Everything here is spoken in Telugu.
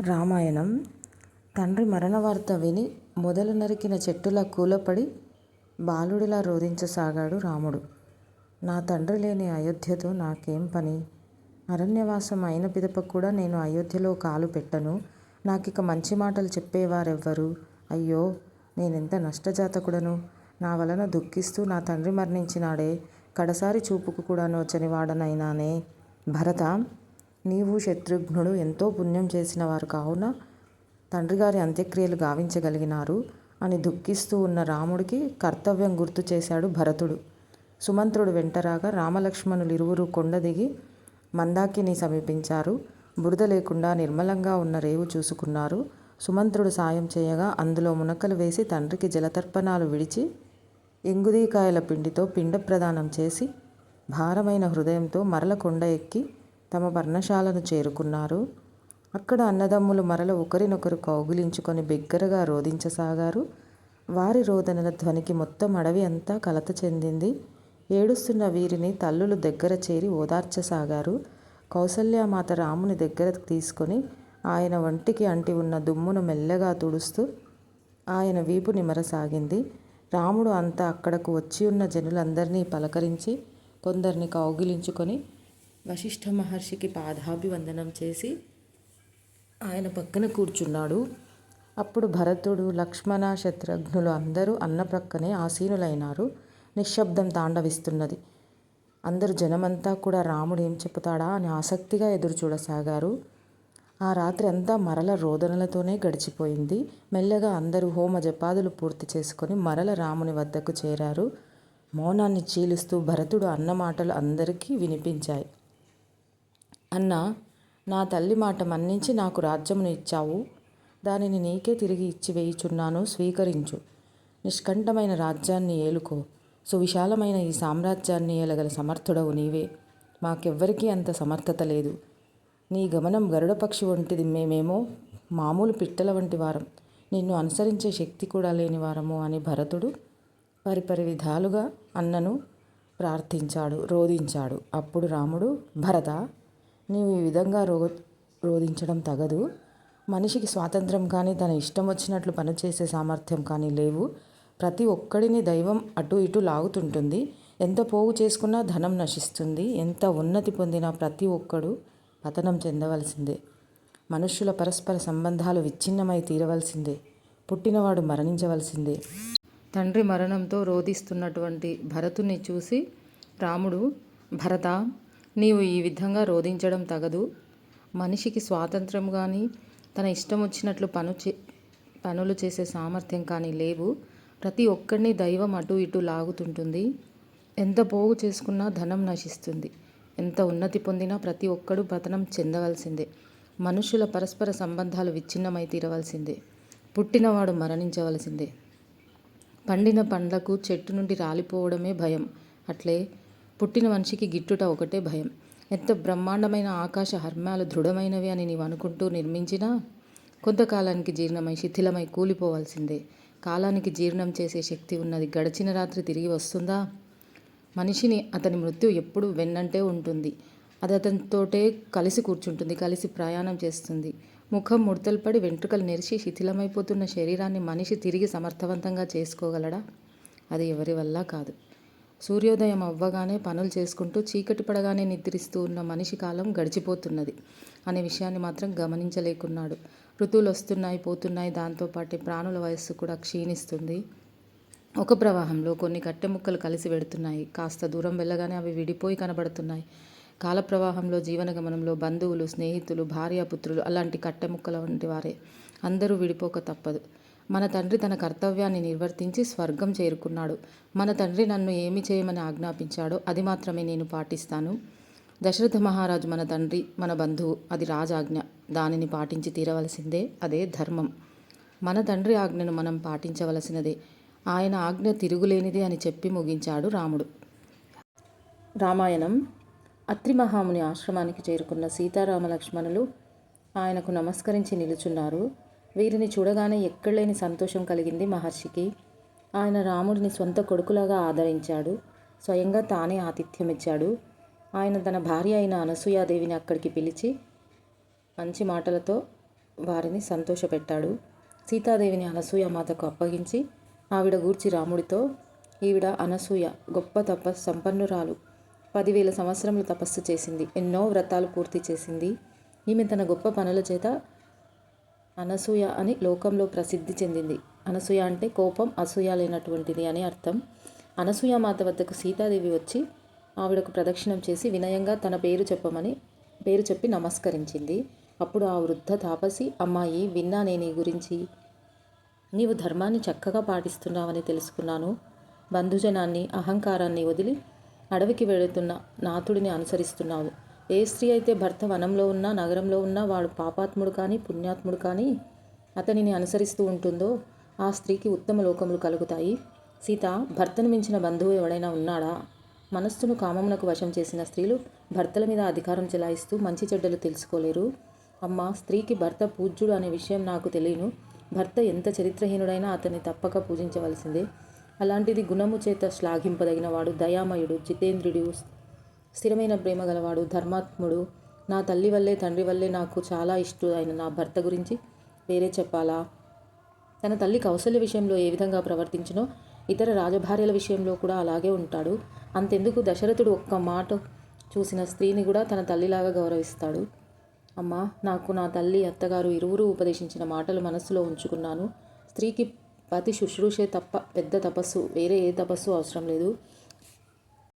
రామాయణం తండ్రి మరణ వార్త విని మొదలు నరికిన చెట్టులా కూలపడి బాలుడిలా రోధించసాగాడు రాముడు. నా తండ్రి లేని అయోధ్యతో నాకేం పని? అరణ్యవాసం అయిన పిదప కూడా నేను అయోధ్యలో కాలు పెట్టను. నాకిక మంచి మాటలు చెప్పేవారెవ్వరు? అయ్యో! నేనెంత నష్టజాతకుడను! నా వలన దుఃఖిస్తూ నా తండ్రి మరణించినాడే. కడసారి చూపుకు కూడా నోచని వాడనైనానే. భరత నీవు శత్రుఘ్నుడు ఎంతో పుణ్యం చేసిన వారు కావున తండ్రిగారి అంత్యక్రియలు గావించగలిగినారు అని దుఃఖిస్తూ ఉన్న రాముడికి కర్తవ్యం గుర్తు చేశాడు భరతుడు. సుమంత్రుడు వెంటరాగా రామలక్ష్మణులిరువురూ కొండ దిగి మందాకిని సమీపించారు. బురద లేకుండా నిర్మలంగా ఉన్న రేవు చూసుకున్నారు. సుమంత్రుడు సాయం చేయగా అందులో మునకలు వేసి తండ్రికి జలతర్పణాలు విడిచి ఎంగుదీకాయల పిండితో పిండ ప్రదానం చేసి భారమైన హృదయంతో మరల కొండ ఎక్కి తమ పర్ణశాలను చేరుకున్నారు. అక్కడ అన్నదమ్ములు మరల ఒకరినొకరు కౌగిలించుకొని బిగ్గరగా రోధించసాగారు వారి రోదనల ధ్వనికి మొత్తం అడవి అంతా కలత చెందింది. ఏడుస్తున్న వీరిని తల్లులు దగ్గర చేరి ఓదార్చసాగారు. కౌసల్యామాత రాముని దగ్గర తీసుకొని ఆయన వంటికి అంటి ఉన్న దుమ్మును మెల్లగా తుడుస్తూ ఆయన వీపు నిమరసాగింది. రాముడు అంతా అక్కడకు వచ్చి ఉన్న జనులందరినీ పలకరించి కొందరిని కౌగిలించుకొని వశిష్ఠ మహర్షికి పాదాభివందనం చేసి ఆయన పక్కన కూర్చున్నాడు. అప్పుడు భరతుడు, లక్ష్మణ, శత్రుఘ్నులు అందరూ అన్న ప్రక్కనే ఆసీనులైనారు. నిశ్శబ్దం తాండవిస్తున్నది. అందరు జనమంతా కూడా రాముడు ఏం చెప్తాడా అని ఆసక్తిగా ఎదురు చూడసాగారు ఆ రాత్రి అంతా మరల రోదనలతోనే గడిచిపోయింది. మెల్లగా అందరూ హోమ జపాదులు పూర్తి చేసుకొని మరల రాముని వద్దకు చేరారు. మౌనాన్ని చీలుస్తూ భరతుడు అన్న మాటలు అందరికీ వినిపించాయి. అన్నా! నా తల్లి మాట మన్నించి నాకు రాజ్యమును ఇచ్చావు. దానిని నీకే తిరిగి ఇచ్చివేయుచున్నాను స్వీకరించు. నిష్కంఠమైన రాజ్యాన్ని ఏలుకో. సువిశాలమైన ఈ సామ్రాజ్యాన్ని ఏలగల సమర్థుడవు నీవే. మాకెవ్వరికీ అంత సమర్థత లేదు. నీ గమనం గరుడపక్షి వంటిది మేమేమో మామూలు పిట్టల వంటి వారం. నిన్ను అనుసరించే శక్తి కూడా లేని వారము అని భరతుడు పరిపరి విధాలుగా అన్నను ప్రార్థించాడు, రోధించాడు అప్పుడు రాముడు భరత నీవు ఈ విధంగా రో రోధించడం తగదు. మనిషికి స్వాతంత్ర్యం కానీ, తన ఇష్టం వచ్చినట్లు పనిచేసే సామర్థ్యం కానీ లేవు. ప్రతి ఒక్కడిని దైవం అటు ఇటు లాగుతుంటుంది. ఎంత పోగు చేసుకున్నా ధనం నశిస్తుంది. ఎంత ఉన్నతి పొందినా ప్రతి ఒక్కడు పతనం చెందవలసిందే. మనుష్యుల పరస్పర సంబంధాలు విచ్ఛిన్నమై తీరవలసిందే. పుట్టినవాడు మరణించవలసిందే. తండ్రి మరణంతో రోదిస్తున్నటువంటి భరతుని చూసి రాముడు భరత నీవు ఈ విధంగా రోధించడం తగదు. మనిషికి స్వాతంత్ర్యం కానీ తన ఇష్టం వచ్చినట్లు పను చే పనులు చేసే సామర్థ్యం కానీ లేవు. ప్రతి ఒక్కరిని దైవం అటూ ఇటు లాగుతుంటుంది. ఎంత పోగు చేసుకున్నా ధనం నశిస్తుంది. ఎంత ఉన్నతి పొందినా ప్రతి ఒక్కడు పతనం చెందవలసిందే. మనుషుల పరస్పర సంబంధాలు విచ్ఛిన్నమై తీరవలసిందే. పుట్టినవాడు మరణించవలసిందే. పండిన పండ్లకు చెట్టు నుండి రాలిపోవడమే భయం. అట్లే పుట్టిన మనిషికి గిట్టుట ఒకటే భయం. ఎంత బ్రహ్మాండమైన ఆకాశ హర్మాలు దృఢమైనవి అని నీవు అనుకుంటూ నిర్మించినా కొంతకాలానికి జీర్ణమై శిథిలమై కూలిపోవాల్సిందే కాలానికి జీర్ణం చేసే శక్తి ఉన్నది గడచిన రాత్రి తిరిగి వస్తుందా? మనిషిని అతని మృత్యు ఎప్పుడు వెన్నంటే ఉంటుంది. అది అతనితోటే కలిసి కూర్చుంటుంది. కలిసి ప్రయాణం చేస్తుంది. ముఖం ముడతలుపడి వెంట్రుకలు నెరిసి శిథిలమైపోతున్న శరీరాన్ని మనిషి తిరిగి సమర్థవంతంగా చేసుకోగలడా? అది ఎవరి వల్ల కాదు. సూర్యోదయం అవ్వగానే పనులు చేసుకుంటూ చీకటి పడగానే నిద్రిస్తూ ఉన్న మనిషి కాలం గడిచిపోతున్నది అనే విషయాన్ని మాత్రం గమనించలేకున్నాడు. ఋతువులు వస్తున్నాయి పోతున్నాయి దాంతోపాటు ప్రాణుల వయస్సు కూడా క్షీణిస్తుంది. ఒక ప్రవాహంలో కొన్ని కట్టెముక్కలు కలిసి వెడుతున్నాయి. కాస్త దూరం వెళ్ళగానే అవి విడిపోయి కనబడుతున్నాయి. కాలప్రవాహంలో జీవనగమనంలో బంధువులు, స్నేహితులు, భార్యాపుత్రులు అలాంటి కట్టెముక్కల వంటివారే. అందరూ విడిపోక తప్పదు. మన తండ్రి తన కర్తవ్యాన్ని నిర్వర్తించి స్వర్గం చేరుకున్నాడు. మన తండ్రి నన్ను ఏమి చేయమని ఆజ్ఞాపించాడో అది మాత్రమే నేను పాటిస్తాను. దశరథ మహారాజు మన తండ్రి, మన బంధువు. అది రాజాజ్ఞ. దానిని పాటించి తీరవలసిందే. అదే ధర్మం. మన తండ్రి ఆజ్ఞను మనం పాటించవలసినదే. ఆయన ఆజ్ఞ తిరుగులేనిది అని చెప్పి ముగించాడు రాముడు. రామాయణం అత్రి మహాముని ఆశ్రమానికి చేరుకున్న సీతారామలక్ష్మణులు ఆయనకు నమస్కరించి నిలుచున్నారు. వీరిని చూడగానే ఎక్కడలేని సంతోషం కలిగింది మహర్షికి. ఆయన రాముడిని స్వంత కొడుకులాగా ఆదరించాడు. స్వయంగా తానే ఆతిథ్యమిచ్చాడు. ఆయన తన భార్య అయిన అనసూయాదేవిని అక్కడికి పిలిచి మంచి మాటలతో వారిని సంతోషపెట్టాడు సీతాదేవిని అనసూయ మాతకు అప్పగించి ఆవిడ గూర్చి రాముడితో ఈవిడ అనసూయ గొప్ప తప సంపన్నురాలు పదివేల సంవత్సరములు తపస్సు చేసింది ఎన్నో వ్రతాలు పూర్తి చేసింది ఈమె తన గొప్ప పనుల చేత అనసూయ అని లోకంలో ప్రసిద్ధి చెందింది. అనసూయ అంటే కోపం అసూయ లేనటువంటిది అని అర్థం. అనసూయ మాత వద్దకు సీతాదేవి వచ్చి ఆవిడకు ప్రదక్షిణం చేసి వినయంగా తన పేరు చెప్పమని పేరు చెప్పి నమస్కరించింది. అప్పుడు ఆ వృద్ధ తాపసి అమ్మాయి విన్నా నేను ఈ గురించి. నీవు ధర్మాన్ని చక్కగా పాటిస్తున్నావని తెలుసుకున్నాను. బంధుజనాన్ని అహంకారాన్ని వదిలి అడవికి వెళుతున్న నాథుడిని అనుసరిస్తున్నావు. ఏ స్త్రీ అయితే భర్త వనంలో ఉన్నా నగరంలో ఉన్నా వాడు పాపాత్ముడు కానీ పుణ్యాత్ముడు కానీ అతనిని అనుసరిస్తూ ఉంటుందో ఆ స్త్రీకి ఉత్తమ లోకములు కలుగుతాయి. సీత భర్తను మించిన బంధువు ఎవడైనా ఉన్నాడా? మనస్సును కామమునకు వశం చేసిన స్త్రీలు భర్తల మీద అధికారం చెలాయిస్తూ మంచి చెడ్డలు తెలుసుకోలేరు. అమ్మ స్త్రీకి భర్త పూజ్యుడు అనే విషయం నాకు తెలియను. భర్త ఎంత చరిత్రహీనుడైనా అతన్ని తప్పక పూజించవలసిందే. అలాంటిది గుణము చేత శ్లాఘింపదగినవాడు దయామయుడు జితేంద్రుడు స్థిరమైన ప్రేమ గలవాడు ధర్మాత్ముడు. నా తల్లి వల్లే తండ్రి వల్లే నాకు చాలా ఇష్టం అయిన నా భర్త గురించి వేరే చెప్పాలా? తన తల్లి కౌశల్య విషయంలో ఏ విధంగా ప్రవర్తించినో ఇతర రాజభార్యల విషయంలో కూడా అలాగే ఉంటాడు. అంతెందుకు దశరథుడు ఒక్క మాట చూసిన స్త్రీని కూడా తన తల్లిలాగా గౌరవిస్తాడు. అమ్మా నాకు నా తల్లి అత్తగారు ఇరువురు ఉపదేశించిన మాటలు మనస్సులో ఉంచుకున్నాను. స్త్రీకి పతి శుశ్రూషే తప్ప పెద్ద తపస్సు వేరే ఏ తపస్సు అవసరం లేదు.